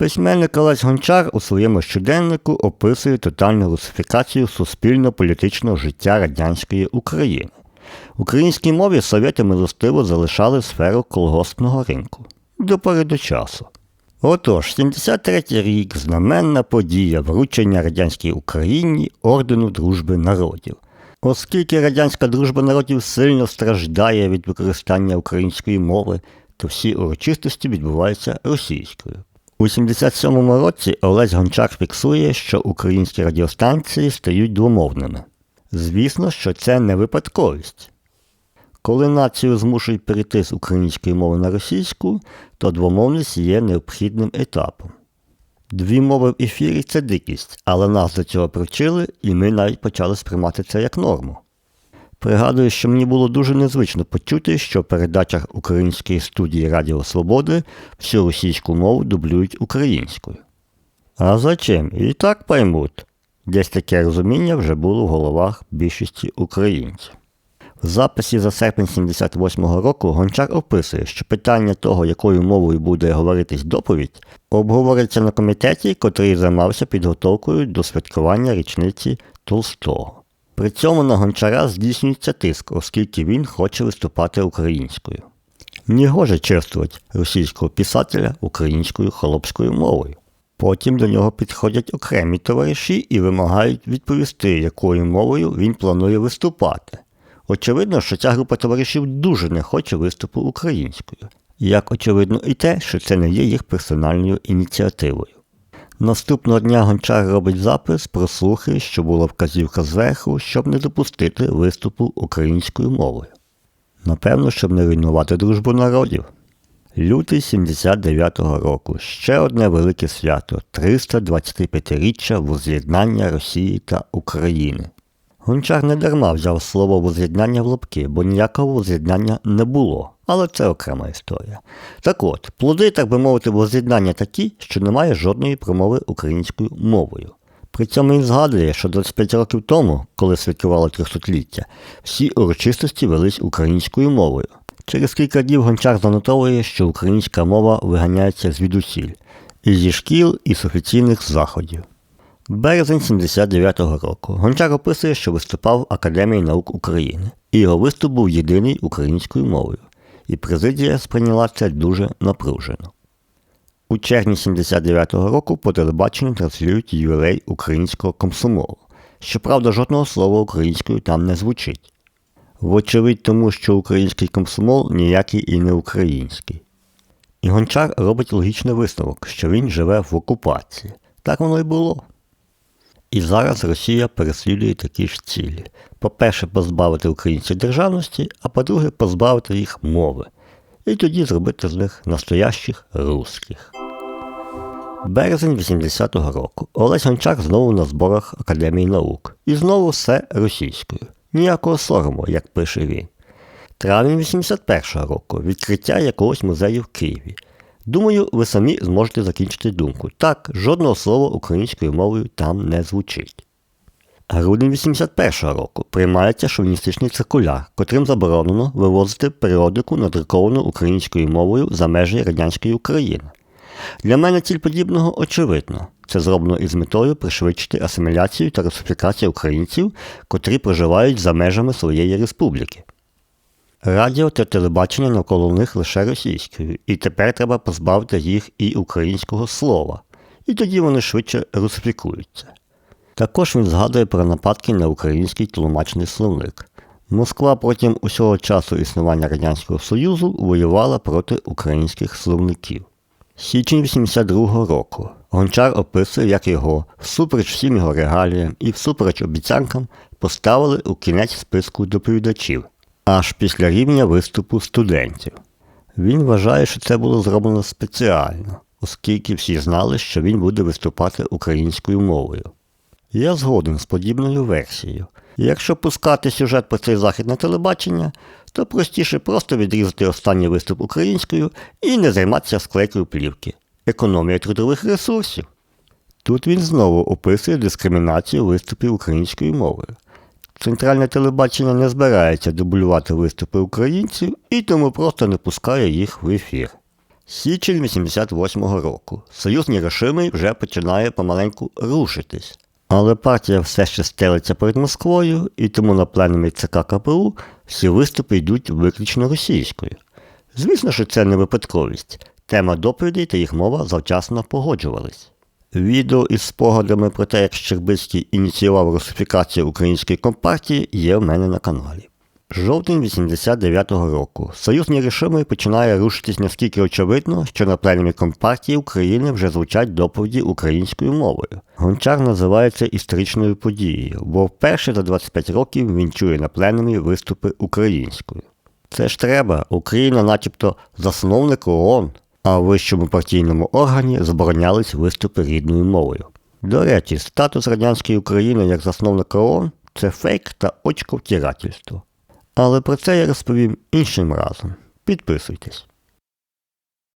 Письменник Олесь Гончар у своєму щоденнику описує тотальну русифікацію суспільно-політичного життя радянської України. Українській мові совєти милостиво залишали сферу колгоспного ринку до пори часу. Отож, 73-й рік знаменна подія вручення радянській Україні ордену дружби народів. Оскільки радянська дружба народів сильно страждає від використання української мови, то всі урочистості відбуваються російською. У 77-му році Олесь Гончар фіксує, що українські радіостанції стають двомовними. Звісно, що це не випадковість. Коли націю змушують перейти з української мови на російську, то двомовність є необхідним етапом. Дві мови в ефірі це дикість, але нас до цього привчили, і ми навіть почали сприймати це як норму. Пригадую, що мені було дуже незвично почути, що в передачах української студії Радіо Свободи всю російську мову дублюють українською. А зачем? І так поймуть. Десь таке розуміння вже було в головах більшості українців. В записі за серпень 78-го року Гончар описує, що питання того, якою мовою буде говоритись доповідь, обговориться на комітеті, котрий займався підготовкою до святкування річниці Толстого. При цьому на гончара здійснюється тиск, оскільки він хоче виступати українською. Негоже чествувати російського писателя українською холопською мовою. Потім до нього підходять окремі товариші і вимагають відповісти, якою мовою він планує виступати. Очевидно, що ця група товаришів дуже не хоче виступу українською. Як очевидно і те, що це не є їх персональною ініціативою. Наступного дня гончар робить запис про слухи, що була вказівка зверху, щоб не допустити виступу українською мовою. Напевно, щоб не руйнувати дружбу народів. Лютий 79-го року ще одне велике свято 325-річчя воз'єднання Росії та України. Гончар не дарма взяв слово воз'єднання в лапки, бо ніякого воз'єднання не було, але це окрема історія. Так от, плоди, так би мовити, воз'єднання такі, що немає жодної промови українською мовою. При цьому він згадує, що 25 років тому, коли святкували трьохсотліття, всі урочистості велись українською мовою. Через кілька днів гончар занотовує, що українська мова виганяється звідусіль і зі шкіл, і з офіційних заходів. Березень 79-го року Гончар описує, що виступав в Академії наук України, і його виступ був єдиний українською мовою, і президія сприйняла це дуже напружено. У червні 79-го року по телебаченню транслюють ювілей українського комсомолу. Щоправда, жодного слова українською там не звучить. Вочевидь, тому що український комсомол ніякий і не український. І гончар робить логічний висновок, що він живе в окупації. Так воно й було. І зараз Росія переслідує такі ж цілі. По-перше, позбавити українців державності, а по-друге, позбавити їх мови. І тоді зробити з них настоящих русських. Березень 80-го року Олесь Гончар знову на зборах Академії наук. І знову все російською. Ніякого сорому, як пише він. Травень 81-го року відкриття якогось музею в Києві. Думаю, ви самі зможете закінчити думку. Так, жодного слова українською мовою там не звучить. Грудень 81-го року приймається шовіністичний циркуляр, котрим заборонено вивозити періодику, надруковану українською мовою за межі радянської України. Для мене ціль подібного очевидно. Це зроблено із метою пришвидшити асиміляцію та русифікацію українців, котрі проживають за межами своєї республіки. Радіо та телебачення навколо них лише російською, і тепер треба позбавити їх і українського слова, і тоді вони швидше русифікуються. Також він згадує про нападки на український тлумачний словник. Москва протягом усього часу існування Радянського Союзу воювала проти українських словників. Січень 82-го року Гончар описує, як його, всупереч всім його регаліям і всупереч обіцянкам, поставили у кінець списку доповідачів аж після рівня виступу студентів. Він вважає, що це було зроблено спеціально, оскільки всі знали, що він буде виступати українською мовою. Я згоден з подібною версією. Якщо пускати сюжет про цей захід на телебачення, то простіше просто відрізати останній виступ українською і не займатися склейкою плівки. Економія трудових ресурсів. Тут він знову описує дискримінацію виступів українською мовою. Центральне телебачення не збирається дублювати виступи українців і тому просто не пускає їх в ефір. Січень 88-го року. Союз нерушимий вже починає помаленьку рушитись. Але партія все ще стелиться перед Москвою, і тому на пленумі ЦК КПУ всі виступи йдуть виключно російською. Звісно, що це не випадковість. Тема доповідей та їх мова завчасно погоджувались. Відео із спогадами про те, як Щербицький ініціював русифікацію української компартії, є в мене на каналі. Жовтень 89-го року. Союз нерішимий починає рушитись настільки очевидно, що на пленумі Компартії України вже звучать доповіді українською мовою. Гончар називається історичною подією, бо вперше за 25 років він чує на пленумі виступи українською. Це ж треба, Україна, начебто, засновник ООН, а в вищому партійному органі заборонялись виступи рідною мовою. До речі, статус радянської України як засновника ООН це фейк та очковтірательство. Але про це я розповім іншим разом. Підписуйтесь.